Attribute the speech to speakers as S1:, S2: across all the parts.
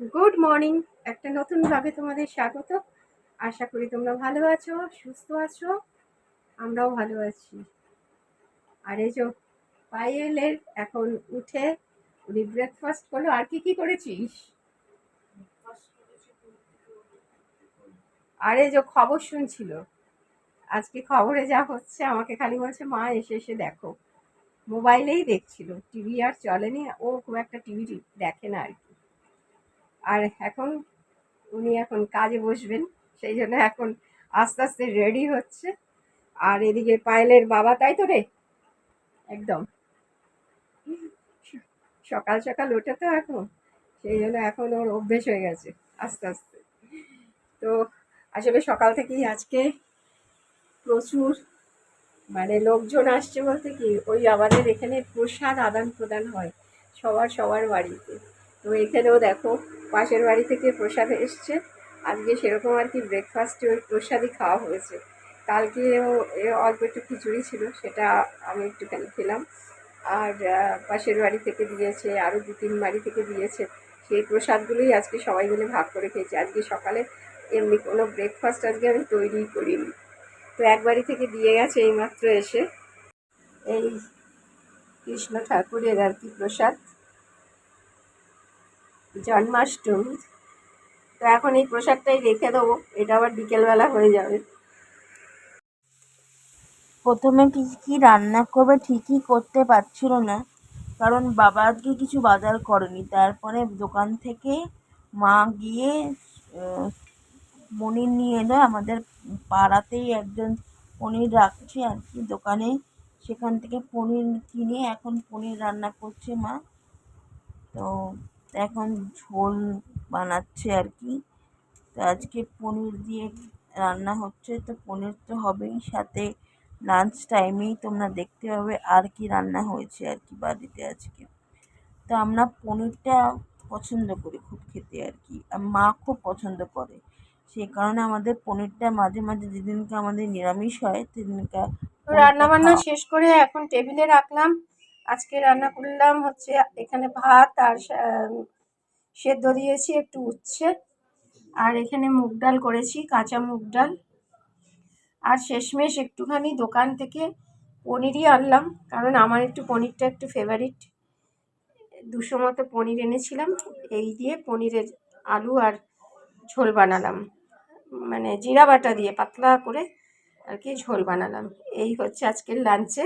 S1: Good morning একটা নতুন ব্লগে তোমাদের স্বাগত। আশা করি তোমরা ভালো আছো, সুস্থ আছো, আমরাও ভালো আছি। আর এই যে পায়েলের এখন উঠে উনি ব্রেকফাস্ট করল। আর কি কি করেছিস? আর এই যে খবর শুনছিল। আজকে খবরে যা হচ্ছে, আমাকে খালি বলছে, মা, এসে এসে দেখো। মোবাইলেই দেখছিল। টিভি আর চলেনি। ও খুব একটা টিভি দেখে না আর কি। আর এখন উনি এখন কাজে বসবেন, সেই জন্য এখন আস্তে আস্তে রেডি হচ্ছে। আর এদিকে পায়েলের বাবা, তাই তো রে? একদম। সকাল সকাল ওঠে তো এখন, সেই জন্য এখন ওর অভ্যেস হয়ে গেছে আস্তে আস্তে। তো আসলে সকাল থেকেই আজকে প্রচুর মানে লোকজন আসছে বলতে কি, ওই আমাদের এখানে প্রসাদ আদান প্রদান হয় সবার সবার বাড়িতে। তো এখানেও দেখো, পাশের বাড়ি থেকে প্রসাদ এসছে। আজকে সেরকম আর কি ব্রেকফাস্টে ওই প্রসাদই খাওয়া হয়েছে। কালকেও এ অল্প একটু খিচুড়ি ছিল, সেটা আমি একটুখানি খেলাম। আর পাশের বাড়ি থেকে দিয়েছে, আরও দু তিন বাড়ি থেকে দিয়েছে। সেই প্রসাদগুলোই আজকে সবাই মিলে ভাগ করে খেয়েছি। আজকে সকালে এমনি কোনো ব্রেকফাস্ট আজকে আমি তৈরিই করিনি। তো এক বাড়ি থেকে দিয়ে গেছে এইমাত্র এসে। এই কৃষ্ণ ঠাকুরের আর কি প্রসাদ। জন্মাষ্টমী। তো এখন এই প্রসাদটাই রেখে দেবো, এটা আবার বিকেলবেলা হয়ে যাবে।
S2: প্রথমে কি কি রান্না করবে ঠিকই করতে পারছিল না, কারণ বাবা আজকে কিছু বাজার করেনি। তারপরে দোকান থেকে মা গিয়ে পনির নিয়ে এলো। আমাদের পাড়াতেই একজন পনির রাখছে আর কি দোকানে। সেখান থেকে পনির কিনে এখন পনির রান্না করছে মা। তো এখন ঝোল বানাচ্ছে আর কি। তো আজকে পনির দিয়ে রান্না হচ্ছে, তো পনির তো হবেই। সাথে লাঞ্চ টাইমেই তোমরা দেখতে পাবে আর কি রান্না হয়েছে আর কি বাড়িতে আজকে। তো আমরা পনিরটা পছন্দ করি খুব খেতে আর কি। আর মা খুব পছন্দ করে। সেই কারণে আমাদের পনিরটা মাঝে মাঝে যেদিনকে আমাদের নিরামিষ হয়, সেদিনকে
S1: তো রান্না বান্না শেষ করে এখন টেবিলে রাখলাম। আজকে রান্না করলাম হচ্ছে এখানে ভাত আর সেদ্ধ দিয়েছি একটু উচ্ছে। আর এখানে মুগ ডাল করেছি, কাঁচা মুগ ডাল। আর শেষমেশ একটুখানি দোকান থেকে পনিরই আনলাম, কারণ আমার একটু পনিরটা একটু ফেভারিট দুশো মতো পনির এনেছিলাম, এই দিয়ে পনিরের আলু আর ঝোল বানালাম। মানে জিরা বাটা দিয়ে, পাতলা করে আর কি ঝোল বানালাম। এই হচ্ছে আজকের লাঞ্চে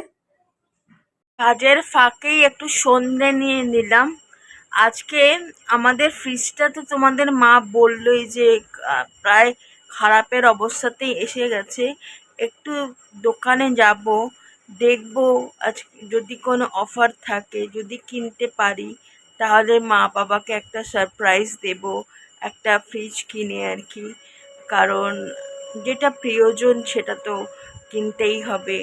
S2: কাজের ফাঁকেই একটু সন্ধে নিয়ে নিলাম। আজকে আমাদের ফ্রিজটা তো তোমাদের মা বললোই যে প্রায় খারাপের অবস্থাতেই এসে গেছে। একটু দোকানে যাব, দেখব আজ, যদি কোনো অফার থাকে, যদি কিনতে পারি, তাহলে মা বাবাকে একটা সারপ্রাইজ দেব, একটা ফ্রিজ কিনে আর কি। কারণ যেটা প্রিয়জন সেটা তো কিনতেই হবে।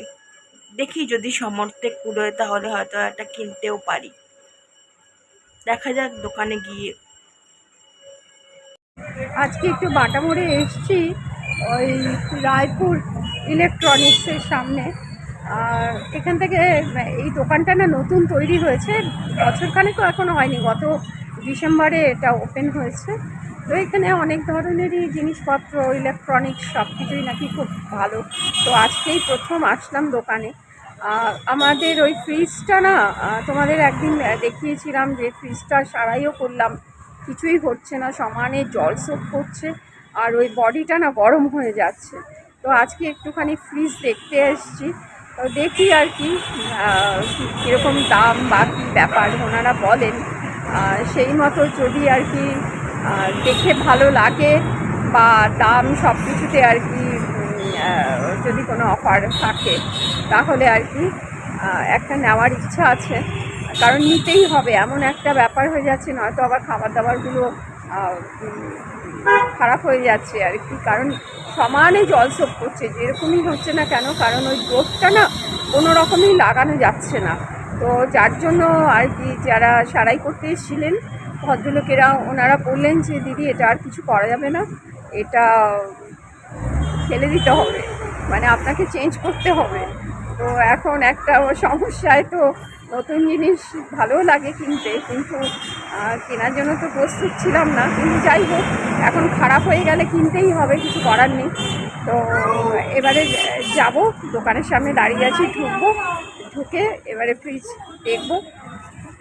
S2: দেখি যদি সমর্থে কুলোয় তাহলে হয়তো একটা কিনতেও পারি। দেখা যাক দোকানে গিয়ে।
S1: আজকে একটু বাটা মোড়ে এসছি, ওই রায়পুর ইলেকট্রনিক্সের সামনে। আর এখান থেকে, এই দোকানটা না নতুন তৈরি হয়েছে, বছরখানেকও এখনও হয়নি, গত ডিসেম্বরে এটা ওপেন হয়েছে। তো এখানে অনেক ধরনেরই জিনিসপত্র, ইলেকট্রনিক্স সব কিছুই নাকি খুব ভালো। তো আজকেই প্রথম আসলাম দোকানে। আমাদের ওই ফ্রিজটা না তোমাদের একদিন দেখিয়েছিলাম যে ফ্রিজটা সারাইও করলাম। কিছুই হচ্ছে না, সমানে জল সোপ করছে আর ওই বডিটা না গরম হয়ে যাচ্ছে। তো আজকে একটুখানি ফ্রিজ দেখতে এসেছি। তো দেখি আর কি কীরকম দাম বা কী ব্যাপার ওনারা বলেন। সেই মতো যদি আর কি দেখে ভালো লাগে বা দাম সব কিছুতে আর কি যদি কোনো অফার থাকে। তাহলে আর কি একটা নেওয়ার ইচ্ছা আছে। কারণ নিতেই হবে, এমন একটা ব্যাপার হয়ে যাচ্ছে, নয়তো আবার খাবার দাবারগুলো খারাপ হয়ে যাচ্ছে আর কি। কারণ সমানে জল সোপ করছে, যেরকমই হচ্ছে না কেন, কারণ ওই বোর্ডটা না কোনো রকমই লাগানো যাচ্ছে না। তো যার জন্য আর কি, যারা সারাই করতে এসেছিলেন, ভদ্রলোকেরা, ওনারা বললেন যে, দিদি, এটা আর কিছু করা যাবে না, এটা ফেলে দিতে হবে। মানে আপনাকে চেঞ্জ করতে হবে। তো এখন একটা সমস্যায় তো নতুন জিনিস ভালো লাগে কিনতে, কিন্তু কেনার জন্য তো প্রস্তুত ছিলাম না, কিন্তু যাই হোক, এখন খারাপ হয়ে গেলে কিনতেই হবে, কিছু করার নেই। তো এবারে যাব, দোকানের সামনে দাঁড়িয়ে আছি, ঢুকবো, ঢুকে এবারে ফ্রিজ দেখব,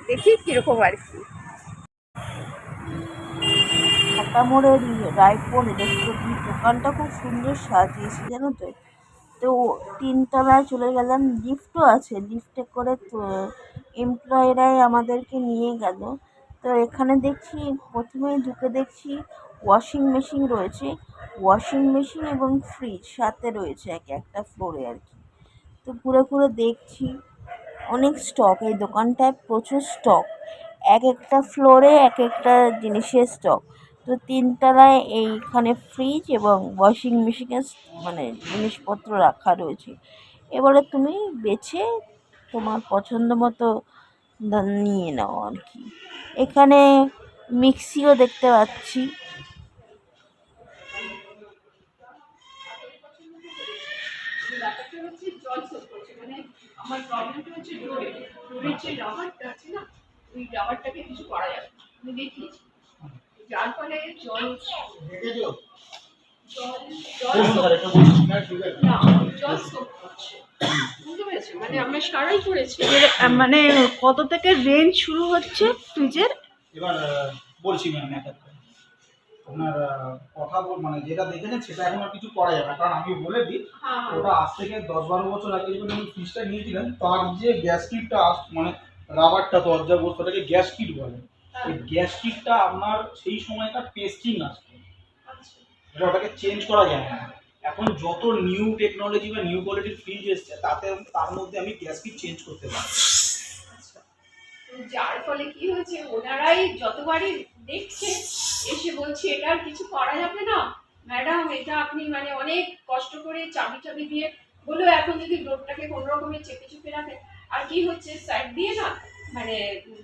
S1: দেখি কীরকম আর কি।
S2: মোড়ের রায়পুর ইলেকট্রনিক দোকানটা খুব সুন্দর সাজিয়েছে, জানো তো? তো তিনতলায় চলে গেলাম লিফটও আছে। লিফটে করে তো এমপ্লয়িরাই আমাদেরকে নিয়ে গেল। তো এখানে দেখছি প্রথমেই ঢুকে দেখছি ওয়াশিং মেশিন রয়েছে। ওয়াশিং মেশিন এবং ফ্রিজ সাথে রয়েছে এক একটা ফ্লোরে আর কি। তো ঘুরে ঘুরে দেখছি, অনেক স্টক এই দোকানটায় প্রচুর স্টক এক একটা ফ্লোরে এক একটা জিনিসের স্টক তিনতলায় এইখানে ফ্রিজ এবং ওয়াশিং মেশিনের মানে জিনিসপত্র রাখা রয়েছে। এবারে তুমি বেছে তোমার পছন্দ মতো নিয়ে নাও আর কি। এখানে মিক্সিও দেখতে পাচ্ছি।
S1: করছে মানে আমার প্রবলেমটা হচ্ছে ডোরে, ডোরের যে রাবারটা আছে না, ওই রাবারটাকে কিছু করা যাবে আমি দেখিয়েছি? যার ফলে জল মানে
S2: মানে কত থেকে রেঞ্জ শুরু হচ্ছে ফ্রিজের?
S3: এবার বলছি ম্যাম এক আপনার কথা বল মানে যেটা দেখেছেন সেটা এখন আর কিছু করা যাবে না। কারণ আমি বলে দিই
S1: হ্যাঁ হ্যাঁ।
S3: ওটা আজ থেকে দশ বারো বছর আগে যখন আমি ফ্রিজটা নিয়েছিলেন তার যে গ্যাস কিটটা মানে রাবারটা দরজা বস্তু ওটাকে গ্যাস কিট বলে। এই গ্যাস কিটটা আপনার সেই সময়কার টেস্টিং আসছে
S1: আচ্ছা।
S3: এটা ওটাকে চেঞ্জ করা যায় না। এখন যত নিউ টেকনোলজি বা নিউ কোয়ালিটির ফ্রিজ এসছে তাতে তার মধ্যে আমি গ্যাস কিট চেঞ্জ করতে পারি।
S1: আচ্ছা। যার ফলে কি হয়েছে ওনারাই যতবারই দেখছে এসে বলছে এটা আর কিছু করা যাবে না? ম্যাডাম এটা আপনি মানে অনেক কষ্ট করে চাবি চাবি দিয়ে বলল এখন যদি ডোরটাকে কোনো রকমের চেপে চেপে রাখে আর কি হচ্ছে সাইড দিয়ে না মানে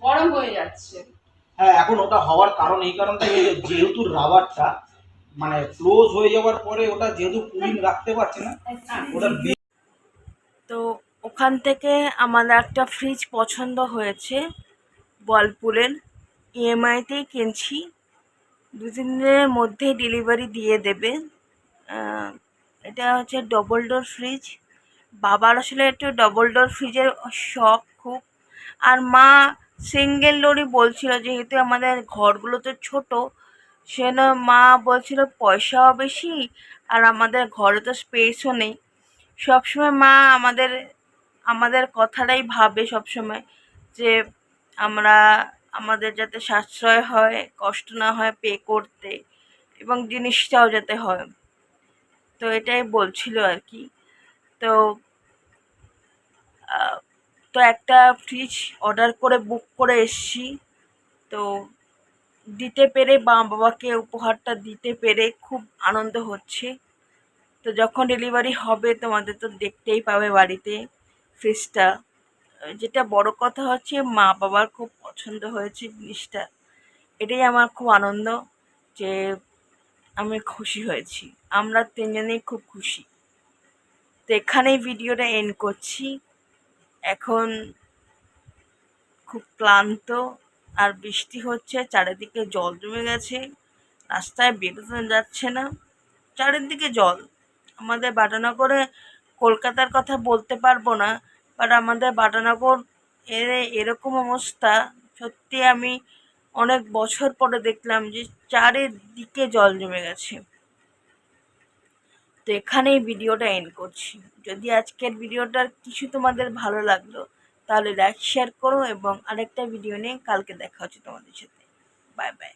S1: গরম হয়ে যাচ্ছে।
S3: হ্যাঁ এখন ওটা হওয়ার কারণ এই কারণটা যেহেতু রাবারটা মানে ক্লোজ হয়ে যাওয়ার পরে ওটা যেহেতু কুলিং রাখতে পারছে না ওটা
S2: তো ওখান থেকে আমাদের একটা ফ্রিজ পছন্দ হয়েছে বলপুরের ইএমআইতেই কিনছি। দু তিন দিনের মধ্যেই ডেলিভারি দিয়ে দেবে। এটা হচ্ছে ডবল ডোর ফ্রিজ বাবার আসলে একটু ডবল ডোর ফ্রিজের শখ খুব। আর মা সিঙ্গেল ডোরই বলছিল, যেহেতু আমাদের ঘরগুলো তো ছোটো, সেজন্য মা বলছিল পয়সাও বেশি আর আমাদের ঘরে তো স্পেসও নেই। সবসময় মা আমাদের আমাদের কথাটাই ভাবে সবসময় যে আমরা, আমাদের যাতে সাশ্রয় হয়, কষ্ট না হয় পে করতে এবং জিনিসটাও যাতে হয়। তো এটাই বলছিল আর কি। তো তো একটা ফ্রিজ অর্ডার করে বুক করে এসছি। তো দিতে পেরে মা বাবাকে উপহারটা দিতে পেরে খুব আনন্দ হচ্ছে। তো যখন ডেলিভারি হবে, তোমাদের তো দেখতেই পাবে বাড়িতে ফ্রিজটা যেটা বড় কথা হচ্ছে, মা বাবার খুব পছন্দ হয়েছে জিনিসটা। এটাই আমার খুব আনন্দ যে আমি খুশি হয়েছি। আমরা তিনজনেই খুব খুশি। তো এখানেই ভিডিওটা এন্ড করছি। এখন খুব ক্লান্ত আর বৃষ্টি হচ্ছে, চারিদিকে জল জমে গেছে, রাস্তায় বেরোতে যাচ্ছে না। চারিদিকে জল। আমাদের বাটানগরে কলকাতার কথা বলতে পারব না বাট আমাদের বাটানগর এর এরকম অবস্থা, সত্যি আমি অনেক বছর পরে দেখলাম যে চারিদিকে জল জমে গেছে। তো এখানেই ভিডিওটা এন্ড করছি। যদি আজকের ভিডিওটার কিছু তোমাদের ভালো লাগল, তাহলে লাইক শেয়ার করো এবং আরেকটা ভিডিও নিয়ে কালকে দেখা হচ্ছে তোমাদের সাথে। Bye bye